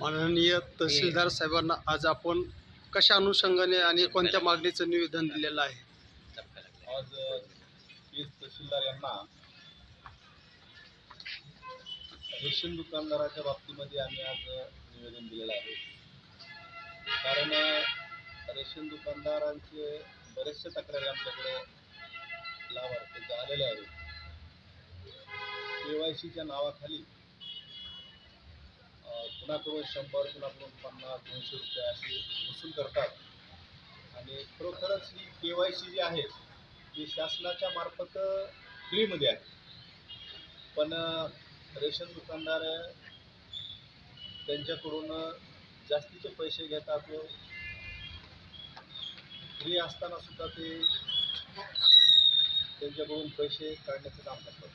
माननीय तहसीलदार साहेबांना आज आपण कशा अनुषंगाने आणि कोणत्या मागणीचं निवेदन दिलेलं आहे? आज तहसीलदार यांना रेशन दुकानदाराच्या बाबतीमध्ये आम्ही आज निवेदन दिलेलं आहे. कारण रेशन दुकानदारांचे बरेचसे तक्रारी आमच्याकडे लाभार्थी झालेले आहेत. के वाय सीच्या नावाखाली कुणाकडून शंभर कुणाकडून पन्नास दोनशे रुपये असे वसूल करतात. आणि खरोखरच ही के वाय सी जी आहे ती शासनाच्या मार्फत फ्रीमध्ये आहे. पण रेशन दुकानदार त्यांच्याकडून जास्तीचे पैसे घेतात व फ्री असताना सुद्धा ते त्यांच्याकडून पैसे काढण्याचं काम करतात.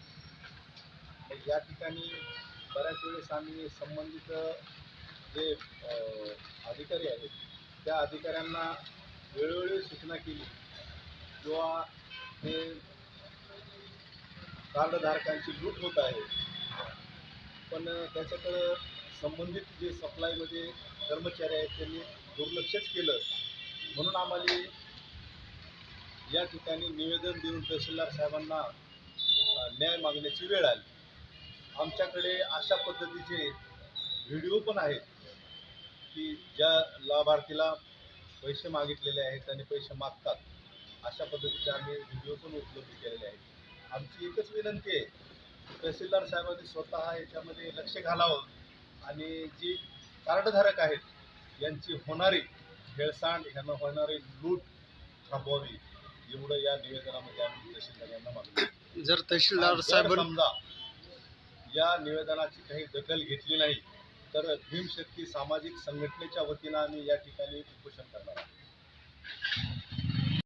या ठिकाणी बऱ्याच वेळेस आम्ही संबंधित जे अधिकारी आहेत त्या अधिकाऱ्यांना वेळोवेळी सूचना केली. किंवा हे कार्डधारकांची लूट होत आहे. पण त्याच्याकडं संबंधित जे सप्लायमध्ये कर्मचारी आहेत त्यांनी दुर्लक्षच केलं. म्हणून आम्हाला या ठिकाणी निवेदन देऊन तहसीलदार साहेबांना न्याय मागण्याची वेळ आली. आमच्याकडे अशा पद्धतीचे व्हिडिओ पण आहेत की ज्या लाभार्थीला पैसे मागितलेले आहेत आणि पैसे मागतात अशा पद्धतीचे आम्ही व्हिडिओ पण उपलब्ध केलेले आहेत. आमची एकच विनंती आहे तहसीलदार साहेबांनी स्वतः याच्यामध्ये लक्ष घालावं आणि जी कार्डधारक आहेत यांची होणारी हेळसांड यांना होणारी लूट थांबवावी एवढं या निवेदनामध्ये आम्ही तहसीलदार यांना मागतो. जर तहसीलदार साहेब समजा या निवेदनाची काही दखल घेतली नाही तर भीमशक्ती सामाजिक संघटनेच्या वतीनं आम्ही या ठिकाणी उपोषण करणार आहोत.